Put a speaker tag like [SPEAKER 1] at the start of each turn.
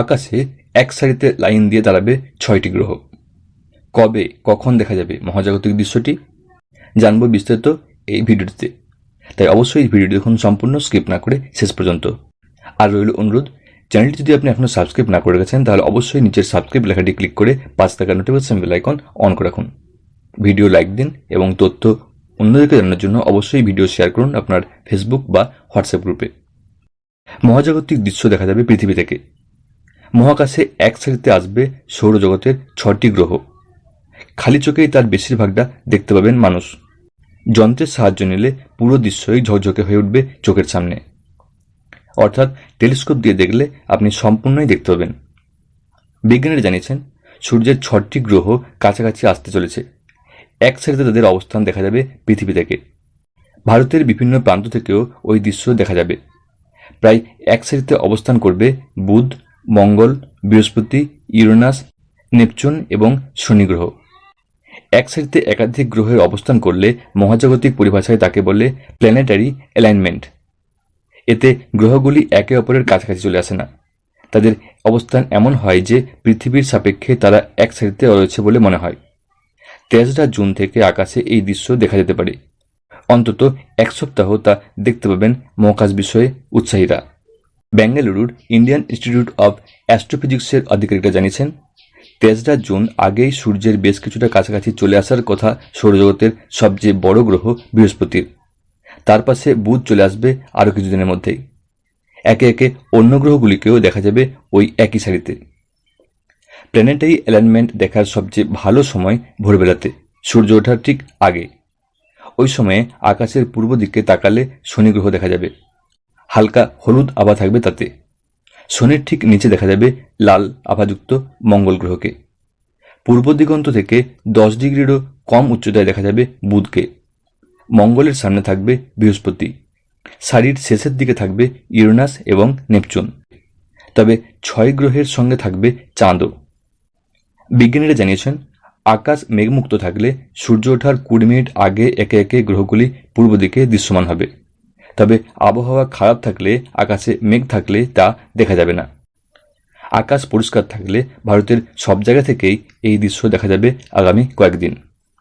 [SPEAKER 1] আকাশে এক সারিতে লাইন দিয়ে দাঁড়াবে ছয়টি গ্রহ। কবে, কখন দেখা যাবে মহাজাগতিক দৃশ্যটি? জানব বিস্তারিত এই ভিডিওটিতে। তাই অবশ্যই এই ভিডিওটি দেখুন সম্পূর্ণ, স্কিপ না করে শেষ পর্যন্ত। আর রইল অনুরোধ, চ্যানেলটি যদি আপনি এখনও সাবস্ক্রাইব না করে রেখেছেন, তাহলে অবশ্যই নিচের সাবস্ক্রাইব লেখাটি ক্লিক করে পাঁচ টাকা নোটিফিকেশন বেল আইকন অন করে রাখুন। ভিডিও লাইক দিন এবং তথ্য অন্যদেরকে জানানোর জন্য অবশ্যই ভিডিও শেয়ার করুন আপনার ফেসবুক বা হোয়াটসঅ্যাপ গ্রুপে মহাজাগতিক দৃশ্য দেখা যাবে পৃথিবী থেকে। মহাকাশে এক সারিতে আসবে সৌরজগতের ছটি গ্রহ। খালি চোখেই তার বেশিরভাগটা দেখতে পাবেন মানুষ। যন্ত্রের সাহায্য নিলে পুরো দৃশ্যই ঝকঝকে হয়ে উঠবে চোখের সামনে। অর্থাৎ টেলিস্কোপ দিয়ে দেখলে আপনি সম্পূর্ণই দেখতে পাবেন। বিজ্ঞানীরা জানিয়েছেন, সূর্যের ছটি গ্রহ কাছাকাছি আসতে চলেছে। এক সারিতে তাদের অবস্থান দেখা যাবে পৃথিবী থেকে। ভারতের বিভিন্ন প্রান্ত থেকেও ওই দৃশ্য দেখা যাবে। প্রায় এক সারিতে অবস্থান করবে বুধ মঙ্গল, বৃহস্পতি, ইউরেনাস, নেপচুন এবং শনি গ্রহ। এক সারিতে একাধিক গ্রহের অবস্থান করলে মহাজাগতিক পরিভাষায় তাকে বলে প্ল্যানেটারি অ্যালাইনমেন্ট এতে গ্রহগুলি একে অপরের কাছাকাছি চলে আসে না। তাদের অবস্থান এমন হয় যে পৃথিবীর সাপেক্ষে তারা এক সারিতে রয়েছে বলে মনে হয়। তেসরা জুন থেকে আকাশে এই দৃশ্য দেখা যেতে পারে। অন্তত এক সপ্তাহ তা দেখতে পাবেন মহাকাশ বিষয়ে উৎসাহীরা। বেঙ্গালুরুর ইন্ডিয়ান ইনস্টিটিউট অব অ্যাস্ট্রোফিজিক্সের আধিকারিকরা জানিয়েছেন, তেসরা জুন আগেই সূর্যের বেশ কিছুটা কাছাকাছি চলে আসার কথা সৌরজগতের সবচেয়ে বড় গ্রহ বৃহস্পতির। তার পাশে বুধ চলে আসবে আরও কিছুদিনের মধ্যেই। একে একে অন্য গ্রহগুলিকেও দেখা যাবে ওই একই সারিতে। প্ল্যানেটারি অ্যালাইনমেন্ট দেখার সবচেয়ে ভালো সময় ভোরবেলাতে, সূর্য ওঠার ঠিক আগে। ওই সময়ে আকাশের পূর্ব দিকে তাকালে শনি গ্রহ দেখা যাবে। হালকা হলুদ আভা থাকবে তাতে। শনির ঠিক নিচে দেখা যাবে লাল আভাযুক্ত মঙ্গল গ্রহকে। পূর্ব দিগন্ত থেকে দশ ডিগ্রিরও কম উচ্চতায় দেখা যাবে বুধকে। মঙ্গলের সামনে থাকবে বৃহস্পতি। সারির শেষের দিকে থাকবে ইউরেনাস এবং নেপচুন। তবে ছয় গ্রহের সঙ্গে থাকবে চাঁদও। বিজ্ঞানীরা জানিয়েছেন, আকাশ মেঘমুক্ত থাকলে সূর্য ওঠার কুড়ি মিনিট আগে একে একে গ্রহগুলি পূর্ব দিকে দৃশ্যমান হবে। তবে আবহাওয়া খারাপ থাকলে, আকাশে মেঘ থাকলে তা দেখা যাবে না। আকাশ পরিষ্কার থাকলে ভারতের সব জায়গা থেকেই এই দৃশ্য দেখা যাবে আগামী কয়েকদিন।